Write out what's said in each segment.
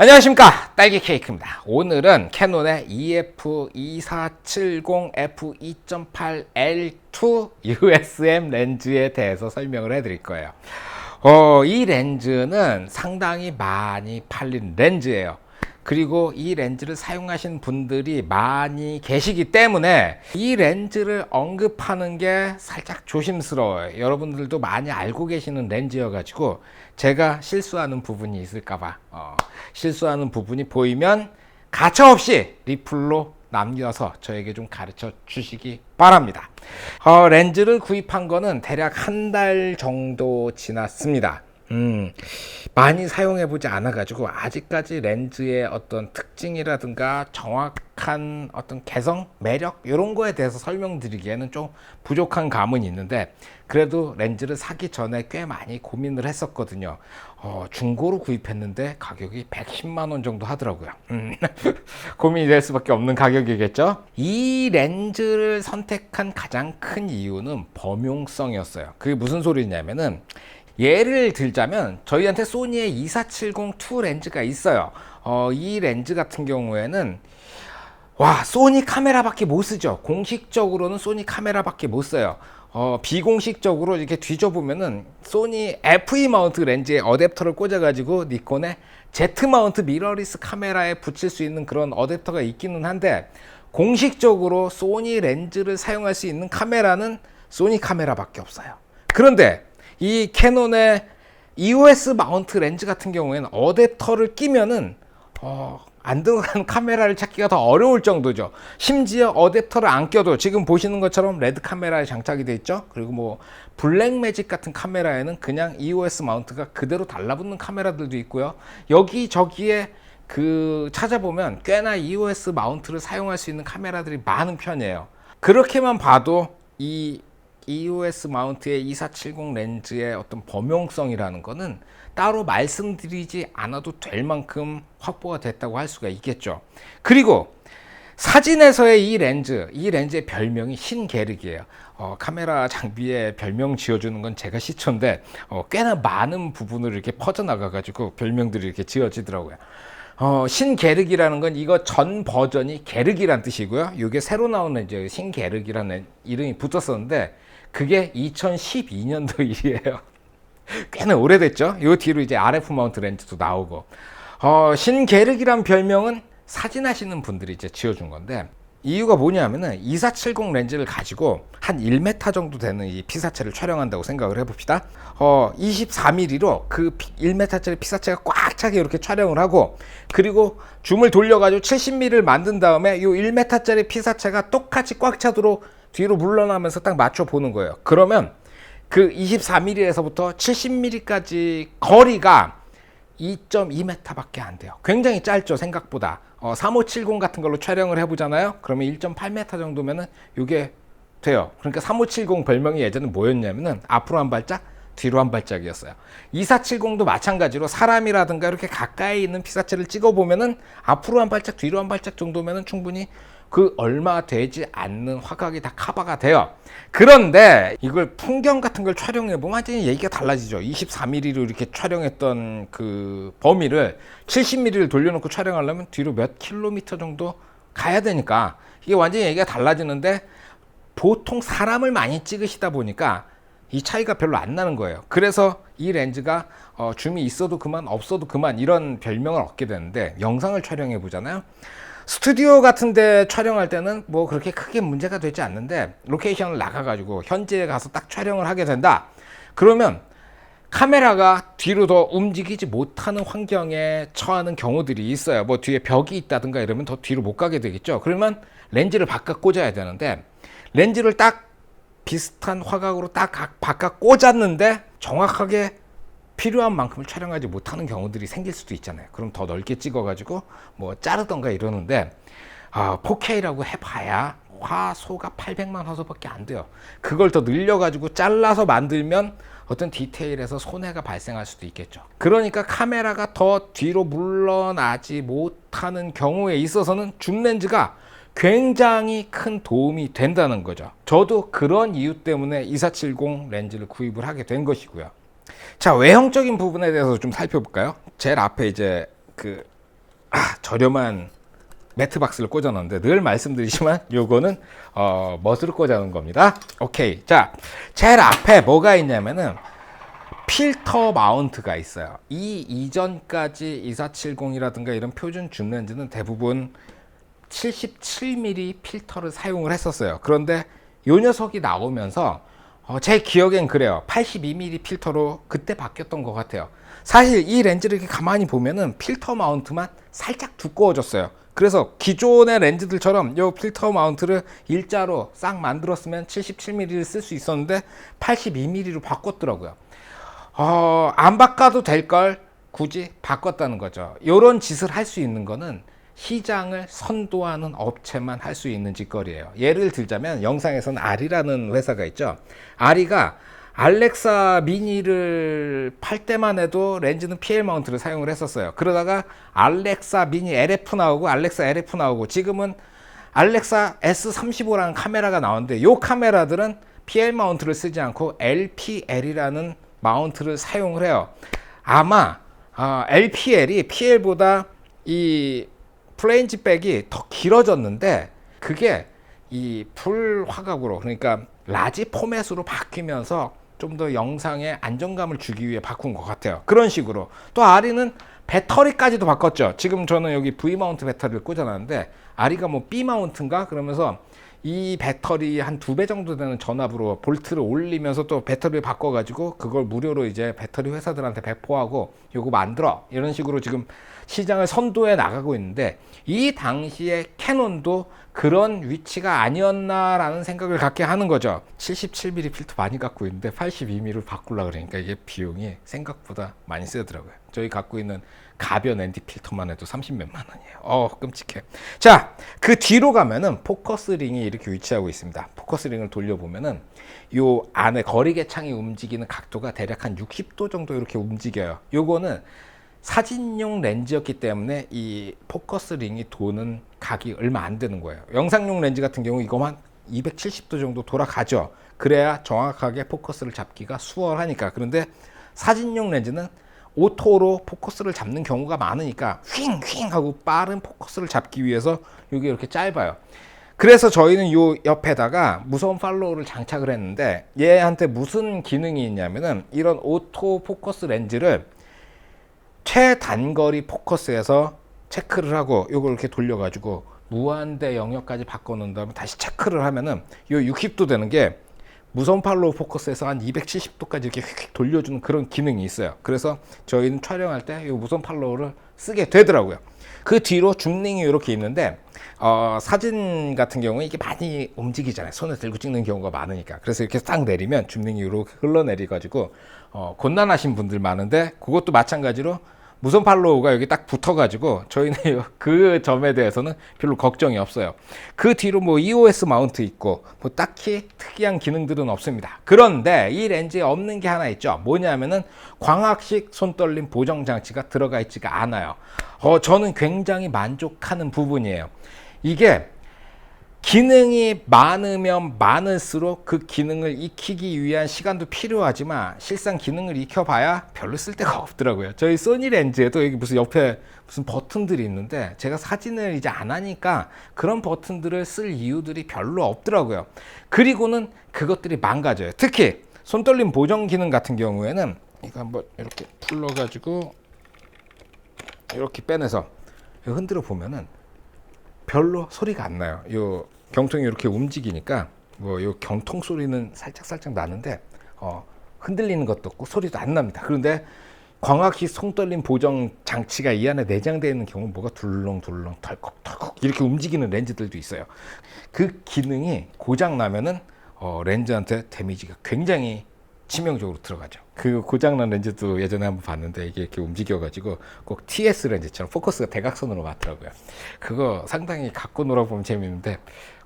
안녕하십니까. 딸기 케이크입니다. 오늘은 캐논의 E EF2470f2.8L2 USM 렌즈에 대해서 설명을 해드릴 거예요. 어, 이 렌즈는 상당히 많이 팔린 렌즈예요 그리고 이 렌즈를 사용하신 분들이 많이 계시기 때문에 이 렌즈를 언급하는 게 살짝 조심스러워요. 여러분들도 많이 알고 계시는 렌즈여가지고 제가 실수하는 부분이 있을까봐 어, 실수하는 부분이 보이면 가차없이 리플로 남겨서 저에게 좀 가르쳐 주시기 바랍니다. 어, 렌즈를 구입한 거는 대략 한 달 정도 지났습니다. 음, 많이 사용해 보지 않아 가지고 아직까지 렌즈의 어떤 특징이라든가 정확한 어떤 개성, 매력 이런 거에 대해서 설명드리기에는 좀 부족한 감은 있는데 그래도 렌즈를 사기 전에 꽤 많이 고민을 했었거든요. 어, 중고로 구입했는데 가격이 110만 원 정도 하더라고요. 음, 고민이 될 수밖에 없는 가격이겠죠. 이 렌즈를 선택한 가장 큰 이유는 범용성이었어요. 그게 무슨 소리냐면은 예를 들자면 저희한테 소니의 2470 2 렌즈가 있어요. 어, 이 렌즈 같은 경우에는 와 소니 카메라밖에 못 쓰죠. 공식적으로는 소니 카메라밖에 못 써요. 어, 비공식적으로 이렇게 뒤져보면은 소니 FE 마운트 렌즈에 어댑터를 꽂아가지고 니콘의 Z 마운트 미러리스 카메라에 붙일 수 있는 그런 어댑터가 있기는 한데 공식적으로 소니 렌즈를 사용할 수 있는 카메라는 소니 카메라밖에 없어요. 그런데 이 캐논의 EOS 마운트 렌즈 같은 경우에는 어댑터를 끼면은 어, 안 들어가는 카메라를 찾기가 더 어려울 정도죠. 심지어 어댑터를 안 껴도 지금 보시는 것처럼 레드 카메라에 장착이 돼 있죠. 그리고 뭐 블랙 매직 같은 카메라에는 그냥 EOS 마운트가 그대로 달라붙는 카메라들도 있고요. 여기 저기에 그 찾아보면 꽤나 EOS 마운트를 사용할 수 있는 카메라들이 많은 편이에요. 그렇게만 봐도 이 EOS 마운트의 2470 렌즈의 어떤 범용성이라는 것은 따로 말씀드리지 않아도 될 만큼 확보가 됐다고 할 수가 있겠죠. 그리고 사진에서의 이 렌즈, 이 렌즈의 별명이 신게르기예요. 어, 카메라 장비에 별명 지어주는 건 제가 시초인데 어, 꽤나 많은 부분을 이렇게 퍼져나가가지고 별명들이 이렇게 지어지더라고요. 어, 신게르기라는 건 이거 전 버전이 게르기란 뜻이고요. 이게 새로 나오는 이제 신게르기라는 이름이 붙었었는데 그게 2012년도 일이에요. 꽤나 오래됐죠. 요 뒤로 이제 RF 마운트 렌즈도 나오고 어, 신게르기란 별명은 사진하시는 분들이 이제 지어준 건데 이유가 뭐냐면은 2470 렌즈를 가지고 한 1m 정도 되는 이 피사체를 촬영한다고 생각을 해봅시다. 어, 24mm로 그 1m짜리 피사체가 꽉 차게 이렇게 촬영을 하고 그리고 줌을 돌려가지고 70mm를 만든 다음에 이 1m짜리 피사체가 똑같이 꽉 차도록 뒤로 물러나면서 딱 맞춰 보는 거예요. 그러면 그 24mm에서부터 70mm까지 거리가 2.2m밖에 안 돼요. 굉장히 짧죠, 생각보다. 어, 3570 같은 걸로 촬영을 해보잖아요. 그러면 1.8m 정도면은 이게 돼요. 그러니까 3570 별명이 예전에 뭐였냐면은 앞으로 한 발짝, 뒤로 한 발짝이었어요. 2470도 마찬가지로 사람이라든가 이렇게 가까이 있는 피사체를 찍어보면은 앞으로 한 발짝, 뒤로 한 발짝 정도면은 충분히 그 얼마 되지 않는 화각이 다 커버가 돼요. 그런데 이걸 풍경 같은 걸 촬영해 보면 완전히 얘기가 달라지죠. 24mm로 이렇게 촬영했던 그 범위를 70mm를 돌려놓고 촬영하려면 뒤로 몇 킬로미터 정도 가야 되니까 이게 완전히 얘기가 달라지는데 보통 사람을 많이 찍으시다 보니까 이 차이가 별로 안 나는 거예요. 그래서 이 렌즈가 어, 줌이 있어도 그만 없어도 그만 이런 별명을 얻게 되는데 영상을 촬영해 보잖아요. 스튜디오 같은데 촬영할 때는 뭐 그렇게 크게 문제가 되지 않는데 로케이션을 나가가지고 현지에 가서 딱 촬영을 하게 된다. 그러면 카메라가 뒤로 더 움직이지 못하는 환경에 처하는 경우들이 있어요. 뭐 뒤에 벽이 있다든가 이러면 더 뒤로 못 가게 되겠죠. 그러면 렌즈를 바깥 꽂아야 되는데 렌즈를 딱 비슷한 화각으로 딱 바깥 꽂았는데 정확하게 필요한 만큼을 촬영하지 못하는 경우들이 생길 수도 있잖아요. 그럼 더 넓게 찍어가지고 뭐 자르던가 이러는데 아, 4K라고 해봐야 화소가 800만 화소밖에 안 돼요. 그걸 더 늘려가지고 잘라서 만들면 어떤 디테일에서 손해가 발생할 수도 있겠죠. 그러니까 카메라가 더 뒤로 물러나지 못하는 경우에 있어서는 줌 렌즈가 굉장히 큰 도움이 된다는 거죠. 저도 그런 이유 때문에 2470 렌즈를 구입을 하게 된 것이고요. 자, 외형적인 부분에 대해서 좀 살펴볼까요? 제일 앞에 이제 그 저렴한 매트 박스를 꽂아놨는데 늘 말씀드리지만 요거는 어, 멋으로 꽂아놓은 겁니다. 오케이. 자, 제일 앞에 뭐가 있냐면은 필터 마운트가 있어요. 이 이전까지 2470이라든가 이런 표준 줌 렌즈는 대부분 77mm 필터를 사용을 했었어요. 그런데 요 녀석이 나오면서 어, 제 기억엔 그래요. 82mm 필터로 그때 바뀌었던 것 같아요. 사실 이 렌즈를 이렇게 가만히 보면은 필터 마운트만 살짝 두꺼워졌어요. 그래서 기존의 렌즈들처럼 요 필터 마운트를 일자로 싹 만들었으면 77mm를 쓸 수 있었는데 82mm로 바꿨더라고요. 어, 안 바꿔도 될 걸 굳이 바꿨다는 거죠. 요런 짓을 할 수 있는 거는 시장을 선도하는 업체만 할 수 있는 짓거리예요. 예를 들자면 영상에서는 아리라는 회사가 있죠. 아리가 알렉사 미니를 팔 때만 해도 렌즈는 PL 마운트를 사용을 했었어요. 그러다가 알렉사 미니 LF 나오고 알렉사 LF 나오고 지금은 알렉사 S35라는 카메라가 나오는데 요 카메라들은 PL 마운트를 쓰지 않고 LPL이라는 마운트를 사용을 해요. 아마 어, LPL이 PL보다 이 플레인지 백이 더 길어졌는데 그게 이 풀화각으로 그러니까 라지 포맷으로 바뀌면서 좀 더 영상에 안정감을 주기 위해 바꾼 것 같아요. 그런 식으로 또 아리는 배터리까지도 바꿨죠. 지금 저는 여기 V 마운트 배터리를 꽂아놨는데 아리가 뭐 B 마운트인가 그러면서 이 배터리 한 두 배 정도 되는 전압으로 볼트를 올리면서 또 배터리를 바꿔가지고 그걸 무료로 이제 배터리 회사들한테 배포하고 요거 만들어 이런 식으로 지금 시장을 선도해 나가고 있는데 이 당시에 캐논도 그런 위치가 아니었나라는 생각을 갖게 하는 거죠. 77mm 필터 많이 갖고 있는데 82mm로 바꾸려 그러니까 이게 비용이 생각보다 많이 쓰더라고요. 저희 갖고 있는 가변 ND 필터만 해도 30몇만 원이에요. 어, 끔찍해. 자, 그 뒤로 가면은 포커스 링이 이렇게 위치하고 있습니다. 포커스 링을 돌려보면은 요 안에 거리계창이 움직이는 각도가 대략 한 60도 정도 이렇게 움직여요. 요거는 사진용 렌즈였기 때문에 이 포커스 링이 도는 각이 얼마 안 되는 거예요. 영상용 렌즈 같은 경우 이거만 270도 정도 돌아가죠. 그래야 정확하게 포커스를 잡기가 수월하니까. 그런데 사진용 렌즈는 오토로 포커스를 잡는 경우가 많으니까 휙휙 하고 빠른 포커스를 잡기 위해서 이게 이렇게 짧아요. 그래서 저희는 요 옆에다가 무선 팔로우를 장착을 했는데 얘한테 무슨 기능이 있냐면은 이런 오토 포커스 렌즈를 최단거리 포커스에서 체크를 하고 요걸 이렇게 돌려가지고 무한대 영역까지 바꿔놓은 다음에 다시 체크를 하면은 요 60도 되는 게 무선 팔로우 포커스에서 한 270도까지 이렇게 돌려주는 그런 기능이 있어요. 그래서 저희는 촬영할 때 이 무선 팔로우를 쓰게 되더라고요. 그 뒤로 줌링이 이렇게 있는데 어, 사진 같은 경우에 이게 많이 움직이잖아요. 손에 들고 찍는 경우가 많으니까. 그래서 이렇게 딱 내리면 줌링이 이렇게 흘러내리 가지고 어, 곤란하신 분들 많은데 그것도 마찬가지로 무선 팔로우가 여기 딱 붙어가지고 저희는 그 점에 대해서는 별로 걱정이 없어요. 그 뒤로 뭐 EOS 마운트 있고 뭐 딱히 특이한 기능들은 없습니다. 그런데 이 렌즈에 없는 게 하나 있죠. 뭐냐면은 광학식 손떨림 보정 장치가 들어가 있지가 않아요. 어, 저는 굉장히 만족하는 부분이에요. 이게 기능이 많으면 많을수록 그 기능을 익히기 위한 시간도 필요하지만 실상 기능을 익혀봐야 별로 쓸데가 없더라고요. 저희 소니 렌즈에도 여기 무슨 옆에 무슨 버튼들이 있는데 제가 사진을 이제 안 하니까 그런 버튼들을 쓸 이유들이 별로 없더라고요. 그리고는 그것들이 망가져요. 특히 손떨림 보정 기능 같은 경우에는 이거 한번 이렇게 풀러가지고 이렇게 빼내서 흔들어 보면은 별로 소리가 안 나요. 요 경통이 이렇게 움직이니까 뭐 요 경통 소리는 살짝 살짝 나는데 어, 흔들리는 것도 없고 소리도 안 납니다. 그런데 광학식 송떨림 보정 장치가 이 안에 내장되어 있는 경우는 뭐가 둘렁둘렁 털컥털컥 이렇게 움직이는 렌즈들도 있어요. 그 기능이 고장 나면은 어, 렌즈한테 데미지가 굉장히 치명적으로 들어가죠. 그 고장난 렌즈도 예전에 한번 봤는데 이게 이렇게 움직여가지고 꼭 TS 렌즈처럼 포커스가 대각선으로 맞더라고요. 그거 상당히 갖고 놀아보면 재밌는데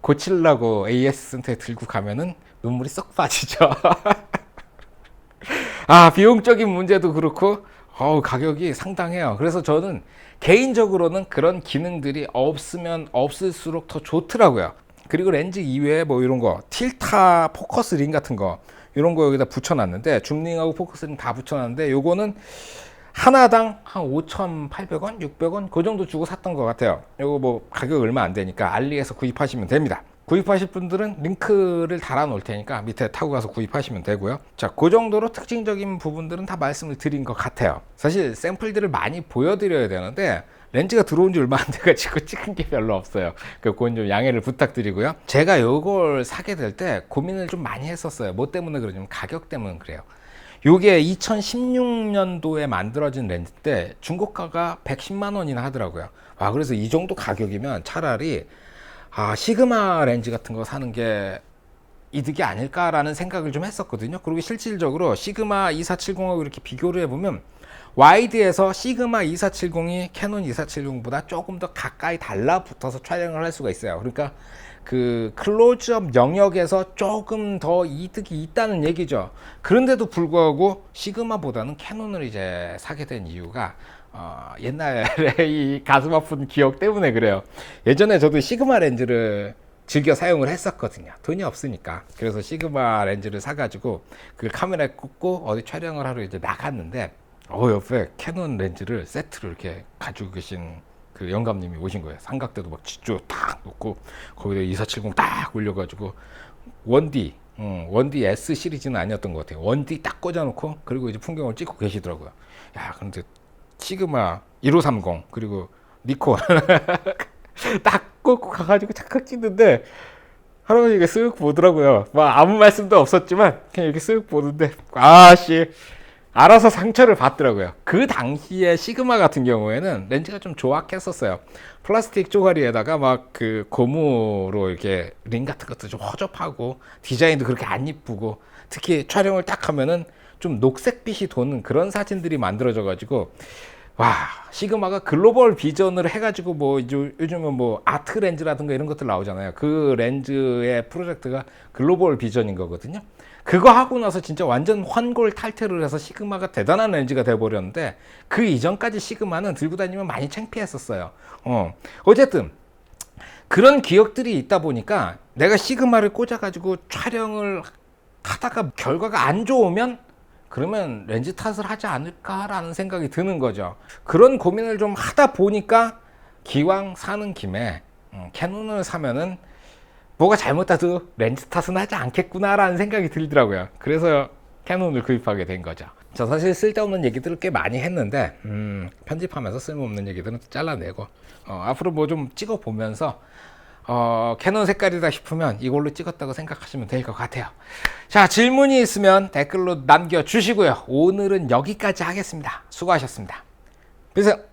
고치려고 AS 센터에 들고 가면은 눈물이 쏙 빠지죠. 아, 비용적인 문제도 그렇고, 어우, 가격이 상당해요. 그래서 저는 개인적으로는 그런 기능들이 없으면 없을수록 더 좋더라고요. 그리고 렌즈 이외에 뭐 이런 거, 틸타 포커스 링 같은 거, 이런 거 여기다 붙여놨는데, 줌링하고 포커스 링 다 붙여놨는데, 요거는 하나당 한 5,800원, 600원 그 정도 주고 샀던 것 같아요. 이거 뭐 가격 얼마 안 되니까 알리에서 구입하시면 됩니다. 구입하실 분들은 링크를 달아 놓을 테니까 밑에 타고 가서 구입하시면 되고요. 자, 그 정도로 특징적인 부분들은 다 말씀을 드린 것 같아요. 사실 샘플들을 많이 보여드려야 되는데 렌즈가 들어온 지 얼마 안 돼가지고 찍은 게 별로 없어요. 그 그건 좀 양해를 부탁드리고요. 제가 이걸 사게 될 때 고민을 좀 많이 했었어요. 뭐 때문에 그러냐면 가격 때문에 그래요. 요게 2016년도에 만들어진 렌즈 때 중고가가 110만 원이나 하더라고요. 아, 그래서 이 정도 가격이면 차라리 아, 시그마 렌즈 같은 거 사는 게 이득이 아닐까라는 생각을 좀 했었거든요. 그리고 실질적으로 시그마 2470하고 이렇게 비교를 해보면 와이드에서 시그마 2470이 캐논 2470보다 조금 더 가까이 달라붙어서 촬영을 할 수가 있어요. 그러니까 그 클로즈업 영역에서 조금 더 이득이 있다는 얘기죠. 그런데도 불구하고 시그마보다는 캐논을 이제 사게 된 이유가 어, 옛날에 이 가슴 아픈 기억 때문에 그래요. 예전에 저도 시그마 렌즈를 즐겨 사용을 했었거든요. 돈이 없으니까. 그래서 시그마 렌즈를 사가지고 그 카메라에 꽂고 어디 촬영을 하러 이제 나갔는데, 어, 옆에 캐논 렌즈를 세트로 이렇게 가지고 계신 그 영감님이 오신 거예요. 삼각대도 막 지주 딱 놓고, 거기다 2470 딱 올려가지고, 원디, 음, 원디 S 시리즈는 아니었던 것 같아요. 원디 딱 꽂아놓고, 그리고 이제 풍경을 찍고 계시더라고요. 야, 근데 시그마 1530, 그리고 니콘. 딱 꽂고 가가지고 착각 찍는데 할아버지가 쓱 보더라고요. 막 아무 말씀도 없었지만 그냥 이렇게 쓱 보는데 아씨 알아서 상처를 받더라고요. 그 당시에 시그마 같은 경우에는 렌즈가 좀 조악했었어요. 플라스틱 쪼가리에다가 막 그 고무로 이렇게 링 같은 것도 좀 허접하고 디자인도 그렇게 안 이쁘고 특히 촬영을 딱 하면은 좀 녹색빛이 도는 그런 사진들이 만들어져 가지고 와 시그마가 글로벌 비전을 해가지고 뭐 요- 요즘은 뭐 아트 렌즈라든가 이런 것들 나오잖아요. 그 렌즈의 프로젝트가 글로벌 비전인 거거든요. 그거 하고 나서 진짜 완전 환골 탈퇴를 해서 시그마가 대단한 렌즈가 돼버렸는데 그 이전까지 시그마는 들고 다니면 많이 창피했었어요. 어 어쨌든 그런 기억들이 있다 보니까 내가 시그마를 꽂아가지고 촬영을 하다가 결과가 안 좋으면 그러면 렌즈 탓을 하지 않을까라는 생각이 드는 거죠. 그런 고민을 좀 하다 보니까 기왕 사는 김에 음, 캐논을 사면은 뭐가 잘못돼도 렌즈 탓은 하지 않겠구나라는 생각이 들더라고요. 그래서 캐논을 구입하게 된 거죠. 저 사실 쓸데없는 얘기들을 꽤 많이 했는데 음, 편집하면서 쓸모없는 얘기들은 잘라내고 어, 앞으로 뭐 좀 찍어 보면서 어, 캐논 색깔이다 싶으면 이걸로 찍었다고 생각하시면 될 것 같아요. 자, 질문이 있으면 댓글로 남겨주시고요. 오늘은 여기까지 하겠습니다. 수고하셨습니다. 비세요.